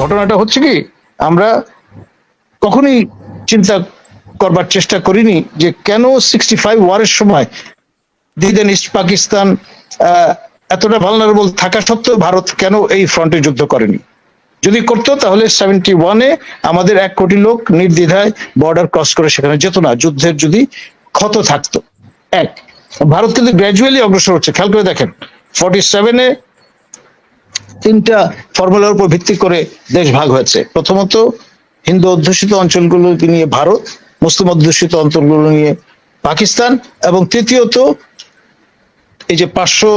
ঘটনাটা হচ্ছে কি, আমরা কখনোই চিন্তা করবার চেষ্টা করিনি যে কেন সিক্সটি ফাইভ ওয়ারের সময় দিদেন ইস্ট পাকিস্তান এতটা ভালনারেবল থাকা সত্ত্বেও ভারত কেন এই ফ্রন্টে যুদ্ধ করেনি? যদি করতো তাহলে সেভেন্টি ওয়ানে আমাদের এক কোটি লোক নির্দ্বিধায় বর্ডার ক্রস করে সেখানে যেত না, যুদ্ধের যদি ক্ষত থাকতো। এক, ভারত কিন্তু গ্র্যাজুয়ালি অগ্রসর হচ্ছে। খেয়াল করে দেখেন ফর্টি সেভেনে তিনটা ফর্মুলার উপর ভিত্তি করে দেশ ভাগ হয়েছে। প্রথমত, হিন্দু অধ্যুষিত অঞ্চলগুলো নিয়ে ভারত, মুসলিম অধ্যুষিত অঞ্চলগুলো নিয়ে পাকিস্তান এবং তৃতীয়ত, এই যে পাঁচশো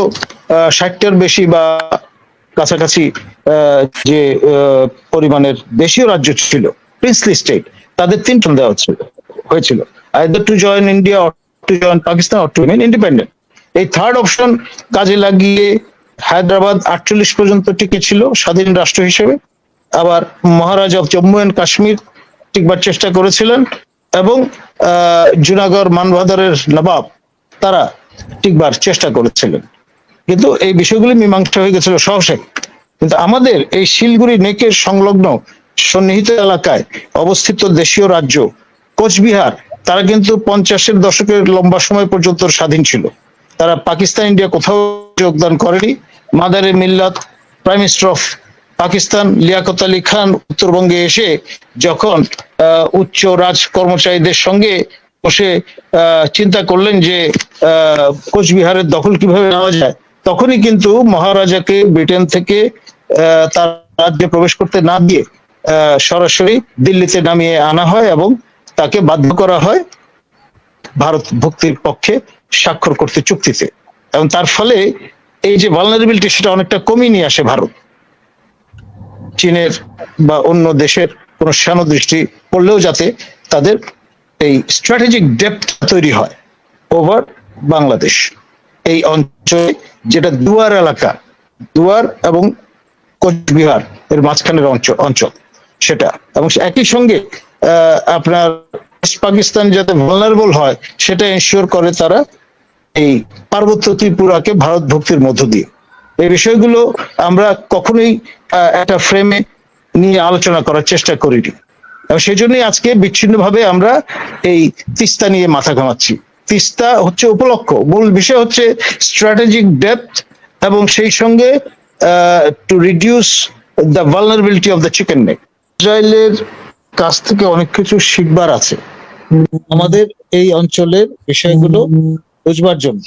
ষাটটার বেশি বা কাছাকাছি যে পরিমাণের দেশীয় রাজ্য ছিল প্রিন্সলি স্টেট তাদের তিনজন দেওয়া ছিল হয়েছিল। Either to join India to join Pakistan or to independent এই থার্ড অপশন কাজে লাগিয়ে হায়দ্রাবাদ আটচল্লিশ পর্যন্ত টিকে ছিল স্বাধীন রাষ্ট্র হিসেবে। আবার মহারাজ অফ জম্মু এন্ড কাশ্মীর টিকবার চেষ্টা করেছিলেন এবং জুনাগড় মানভাদারের নবাব তারা টিকবার চেষ্টা করেছিলেন। কিন্তু এই বিষয়গুলি মীমাংসা হয়ে গেছিল সহসে। কিন্তু আমাদের এই শিলগুড়ি নেকের সংলগ্ন সন্নিহিত এলাকায় অবস্থিত দেশীয় রাজ্য কোচবিহার, তারা কিন্তু পঞ্চাশের দশকের লম্বা সময় পর্যন্ত স্বাধীন ছিল। তারা পাকিস্তান, ইন্ডিয়া কোথাও যোগদান করেনি। মাদারে মিল্লাত, prime minister of Pakistan Liaquat Ali Khan উত্তরবঙ্গে এসে যখন উচ্চ রাজ কর্মচারীদের সঙ্গে বসে চিন্তা করলেন যে কোচবিহারের দখল কীভাবে নেওয়া যায়, তখনই কিন্তু মহারাজাকে ব্রিটেন থেকে তার রাজ্যে প্রবেশ করতে না দিয়ে সরাসরি দিল্লিতে নামিয়ে আনা হয় এবং তাকে বাধ্য করা হয় ভারত ভক্তির পক্ষে স্বাক্ষর করতে চুক্তিতে। এবং তার ফলে এই যে ভালনারেবিলিটি সেটা অনেকটা কমিয়ে নিয়ে আসে ভারত। চীনের বা অন্য দেশের কোনো শানো দৃষ্টি পড়লেও যাতে তাদের এই স্ট্র্যাটেজিক ডেপথ তৈরি হয় ওভার বাংলাদেশ। এই অঞ্চলে যেটা দুয়ার এলাকা দুয়ার এবং কোচবিহার এর মাঝখানের অঞ্চল অঞ্চল সেটা। এবং একই সঙ্গে আহ, আপনার পাকিস্তান যাতে ভালনারেবল হয় সেটা এনশিওর করে তারা এই পার্বত্য ত্রিপুরাকে ভারত ভক্তির মধ্য দিয়ে। এই বিষয়গুলো আমরা কখনোই একটা ফ্রেমে নিয়ে আলোচনা করার চেষ্টা করিনি। এবং সেই জন্যই আজকে বিচ্ছিন্নভাবে আমরা এই তিস্তা নিয়ে মাথা ঘামাচ্ছি। তিস্তা হচ্ছে উপলক্ষ। মূল বিষয় হচ্ছে স্ট্র্যাটেজিক ডেপথ এবং সেই সঙ্গে to reduce the vulnerability of the chicken neck ইসরায়েলের কাছ থেকে অনেক কিছু শিখবার আছে। আমাদের এই অঞ্চলের বিষয়গুলো বুঝবার জন্য।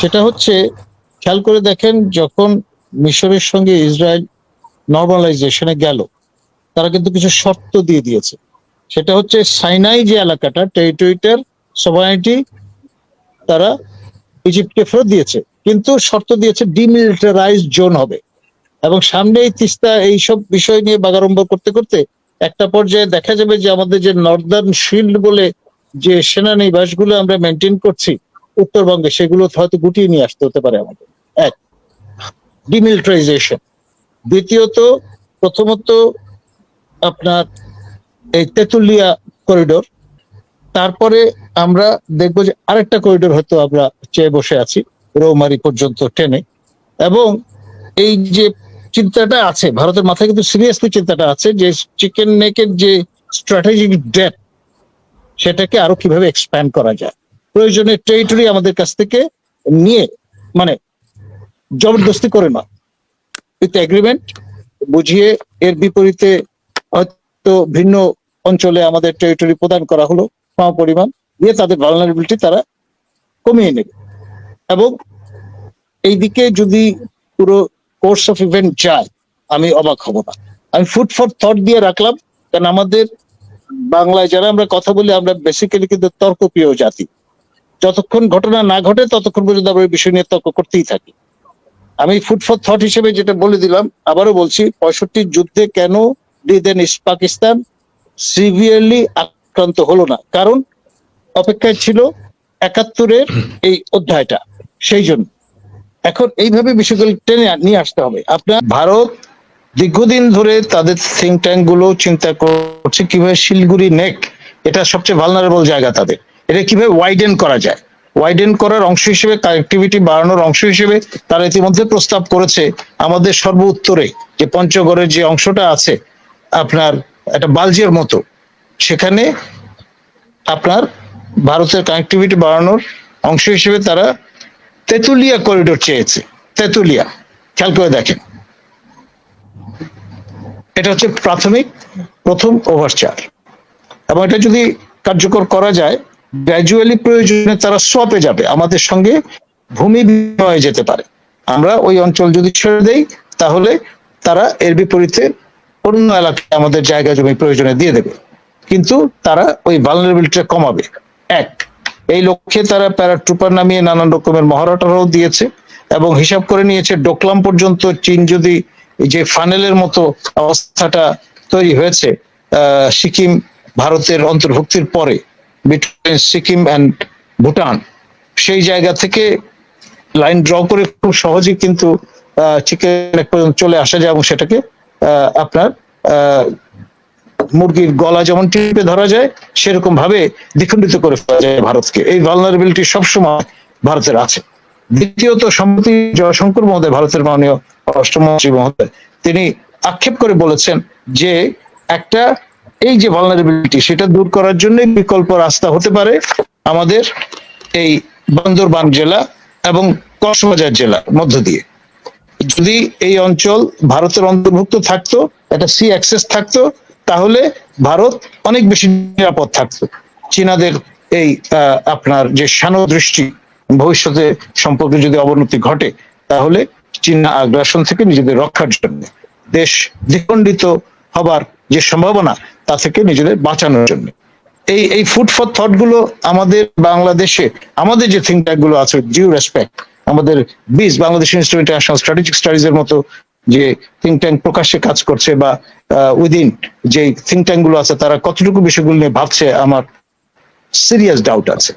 সেটা হচ্ছে, খেয়াল করে দেখেন, যখন মিশরের সঙ্গে ইসরায়েল নর্মালাইজেশনে গেল, তারা কিন্তু কিছু শর্ত দিয়ে দিয়েছে। সেটা হচ্ছে, সাইনাই যে এলাকাটা টেরিটরিটার সবাইটি তারা ইজিপ্টকে ফেরত দিয়েছে। কিন্তু শর্ত দিয়েছে ডিমিলিটারাইজ জোন হবে। এবং সামনে এই তিস্তা এইসব বিষয় নিয়ে বাগাড়ম্বর করতে করতে একটা পর্যায়ে দেখা যাবে যে, আমাদের যে নর্দার্ন শিল্ড বলে যে সেনানিবাসগুলো আমরা মেনটেন করছি উত্তরবঙ্গে সেগুলো হয়তো গুটিয়ে নিয়ে আসতে হতে পারে আমাদের। এক ডিমিলিটারাইজেশন দ্বিতীয়ত, প্রথমত আপনার এই তেতুলিয়া করিডোর তারপরে আমরা দেখব যে আরেকটা করিডোর হয়তো আমরা চেয়ে বসে আছি, রৌমারি পর্যন্ত ট্রেনে এবং এই যে চিন্তাটা আছে, ভারতের মাথায় কিন্তু সিরিয়াসলি চিন্তাটা আছে যে চিকেন নেকের যে স্ট্র্যাটেজিক ডেপ সেটাকে আরও কীভাবে এক্সপ্যান্ড করা যায়। প্রয়োজনে টেরিটরি আমাদের কাছ থেকে নিয়ে মানে জবরদস্তি করে না উইথ এগ্রিমেন্ট বুঝিয়ে এর বিপরীতে হয়তো ভিন্ন অঞ্চলে আমাদের টেরিটরি প্রদান করা হলো, সম পরিমাণ, দিয়ে তাদের ভালনারেবিলিটি তারা কমিয়ে নেবে। এবং এইদিকে যদি পুরো কোর্স অফ ইভেন্ট যায়, আমি অবাক হব না। আমি ফুড ফর থট দিয়ে রাখলাম, কারণ আমাদের বাংলায় যারা আমরা কথা বলি, আমরা বেসিক্যালি কিন্তু তর্কপ্রিয় জাতি। যতক্ষণ ঘটনা না ঘটে, ততক্ষণ পর্যন্ত আমরা বিষয় নিয়ে তর্ক করতেই থাকি। আমি ফুড ফর থট হিসেবে যেটা বলে দিলাম, আবারও বলছি পঁয়ষট্টির যুদ্ধে কেন দেন ইস্ট পাকিস্তান সিভিয়ারলি আক্রান্ত হলো না? কারণ অপেক্ষায় ছিল একাত্তরের এই অধ্যায়টা, সেই জন্য। এখন এইভাবে বিষয়গুলো টেনে নিয়ে আসতে হবে। আপনার ভারত দীর্ঘদিন ধরে তাদের থিঙ্ক ট্যাঙ্কগুলো চিন্তা করছে, কীভাবে শিলগুড়ি নেক এটা সবচেয়ে ভালনারেবল জায়গা তাদের। এটা কীভাবে ওয়াইডেন করা যায়? ওয়াইডেন করার অংশ হিসেবে কানেক্টিভিটি বাড়ানোর অংশ হিসেবে তারা ইতিমধ্যে প্রস্তাব করেছে আমাদের সর্ব উত্তরে যে পঞ্চগড়ের যে অংশটা আছে, আপনার একটা বালজিয়ার মতো, সেখানে আপনার ভারতের কানেক্টিভিটি বাড়ানোর অংশ হিসেবে তারা তেতুলিয়া করিডোর চেয়েছে। তেতুলিয়া, খেয়াল করে দেখেন। এটা হচ্ছে প্রাথমিক, প্রথম ওভারচার এবং এটা যদি কার্যকর করা যায় গ্র্যাজুয়ালি প্রয়োজনে তারা সোয়াপে যাবে। আমাদের সঙ্গে ভূমি বিনিময়ে যেতে পারে। আমরা ওই অঞ্চল যদি ছেড়ে দেই, তাহলে তারা এর বিপরীতে অন্য এলাকায় আমাদের জায়গা জমি প্রয়োজনে দিয়ে দেবে। কিন্তু তারা ওই ভালনারেবিলিটিটা কমাবে। এক, এই লক্ষ্যে তারা প্যারাট্রুপার নামিয়ে নানান রকমের মহড়াটাও দিয়েছে এবং হিসাব করে নিয়েছে, ডোকলাম পর্যন্ত চীন যদি যে ফানেলের মতো অবস্থাটা তৈরি হয়েছে সিকিম ভারতের অন্তর্ভুক্তির পরে বিটুইন সিকিম অ্যান্ড ভুটান সেই জায়গা থেকে লাইন ড্র করে খুব সহজেই কিন্তু চিকেন পর্যন্ত চলে আসা যায় এবং সেটাকে আপনার মুরগির গলা যেমন টিপে ধরা যায় সেরকম ভাবে দ্বিখণ্ডিত করে ফেলা যায় ভারতকে। এই ভালনারেবিলিটি সবসময় ভারতের আছে। দ্বিতীয়ত সম্প্রতি জয়শঙ্কর মহোদয়, ভারতের মাননীয় রাষ্ট্রমন্ত্রী মহোদয়, তিনি আক্ষেপ করে বলেছেন যে একটা এই যে ভালনারেবিলিটি সেটা দূর করার জন্য বিকল্প রাস্তা হতে পারে আমাদের এই বান্দরবান জেলা এবং কক্সবাজার জেলা মধ্য দিয়ে। যদি এই অঞ্চল ভারতের অন্তর্ভুক্ত থাকতো, একটা সি অ্যাক্সেস থাকতো, তাহলে ভারত অনেক বেশি নিরাপদ থাকতো। চীনাদের এই আপনার যে দৃষ্টি ভবিষ্যতে সম্পর্কে যদি অবনতি ঘটে, তাহলে চীনা আগ্রাসন থেকে নিজেদের রক্ষার জন্য দেশ দ্বিখণ্ডিত হবার যে সম্ভাবনা, তা থেকে নিজেদের বাঁচানোর জন্য। এই এই ফুড ফর থটগুলো আমাদের বাংলাদেশে, আমাদের যে থিঙ্ক ট্যাঙ্কগুলো আছে ডিউ রেসপেক্ট আমাদের বিস Bangladesh Institute International Strategic Studies এর মতো যে থিঙ্ক ট্যাঙ্ক প্রকাশ্যে কাজ করছে বা উইদিন যে থিঙ্ক ট্যাঙ্কগুলো আছে, তারা কতটুকু বিষয়গুলো নিয়ে ভাবছে, আমার সিরিয়াস ডাউট আছে।